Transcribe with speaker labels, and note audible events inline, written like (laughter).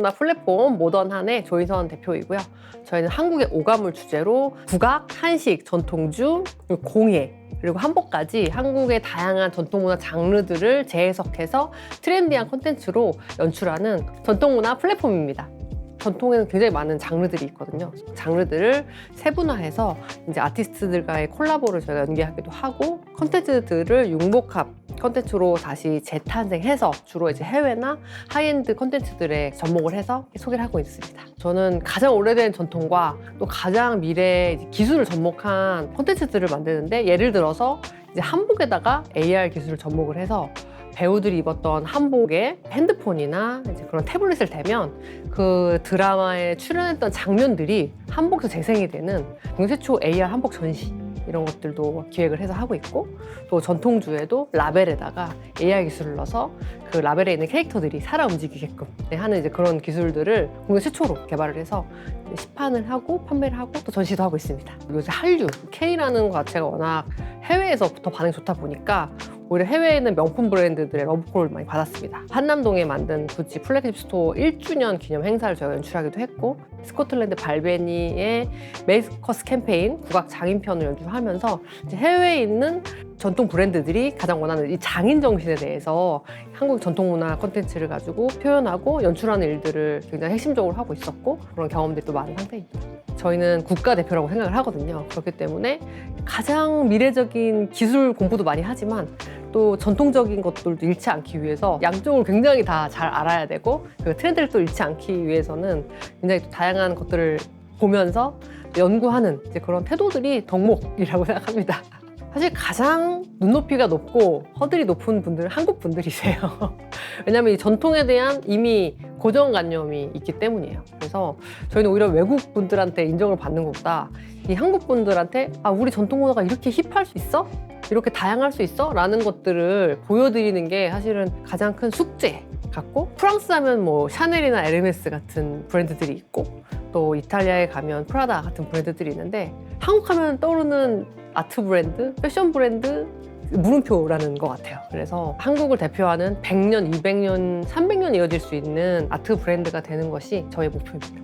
Speaker 1: 전통문화 플랫폼 모던한의 조인선 대표이고요. 저희는 한국의 오감을 주제로 국악, 한식, 전통주, 공예 그리고 한복까지 한국의 다양한 전통문화 장르들을 재해석해서 트렌디한 콘텐츠로 연출하는 전통문화 플랫폼입니다. 전통에는 굉장히 많은 장르들이 있거든요. 장르들을 세분화해서 이제 아티스트들과의 콜라보를 저희가 연계하기도 하고 콘텐츠들을 융복합 콘텐츠로 다시 재탄생해서 주로 이제 해외나 하이엔드 콘텐츠들에 접목을 해서 소개를 하고 있습니다. 저는 가장 오래된 전통과 또 가장 미래 기술을 접목한 콘텐츠들을 만드는데 예를 들어서 이제 한복에다가 AR 기술을 접목을 해서 배우들이 입었던 한복에 핸드폰이나 그런 태블릿을 대면 그 드라마에 출연했던 장면들이 한복에서 재생이 되는 최초 AR 한복 전시 이런 것들도 기획을 해서 하고 있고 또 전통주에도 라벨에다가 AR 기술을 넣어서 그 라벨에 있는 캐릭터들이 살아 움직이게끔 하는 이제 그런 기술들을 국내 최초로 개발을 해서 시판을 하고 판매를 하고 또 전시도 하고 있습니다. 요새 한류 K라는 것 자체가 워낙 해외에서부터 반응이 좋다 보니까 오히려 해외에 있는 명품 브랜드들의 러브콜을 많이 받았습니다. 한남동에 만든 구찌 플래그십 스토어 1주년 기념 행사를 저희가 연출하기도 했고 스코틀랜드 발베니의 메이커스 캠페인 국악 장인편을 연출하면서 이제 해외에 있는 전통 브랜드들이 가장 원하는 이 장인 정신에 대해서 한국 전통 문화 콘텐츠를 가지고 표현하고 연출하는 일들을 굉장히 핵심적으로 하고 있었고 그런 경험들이 또 많은 상태입니다. 저희는 국가 대표라고 생각을 하거든요. 그렇기 때문에 가장 미래적인 기술 공부도 많이 하지만 또 전통적인 것들도 잃지 않기 위해서 양쪽을 굉장히 다 잘 알아야 되고 그 트렌드를 또 잃지 않기 위해서는 굉장히 또 다양한 것들을 보면서 연구하는 그런 태도들이 덕목이라고 (laughs) 생각합니다. 사실 가장 눈높이가 높고 허들이 높은 분들은 한국 분들이세요. (laughs) 왜냐하면 이 전통에 대한 이미 고정관념이 있기 때문이에요. 그래서 저희는 오히려 외국 분들한테 인정을 받는 것보다 이 한국 분들한테 아 우리 전통 문화가 이렇게 힙할 수 있어? 이렇게 다양할 수 있어? 라는 것들을 보여드리는 게 사실은 가장 큰 숙제 같고 프랑스 하면 뭐 샤넬이나 에르메스 같은 브랜드들이 있고 또 이탈리아에 가면 프라다 같은 브랜드들이 있는데 한국 하면 떠오르는 아트 브랜드, 패션 브랜드 물음표라는 것 같아요. 그래서 한국을 대표하는 100년, 200년, 300년 이어질 수 있는 아트 브랜드가 되는 것이 저의 목표입니다.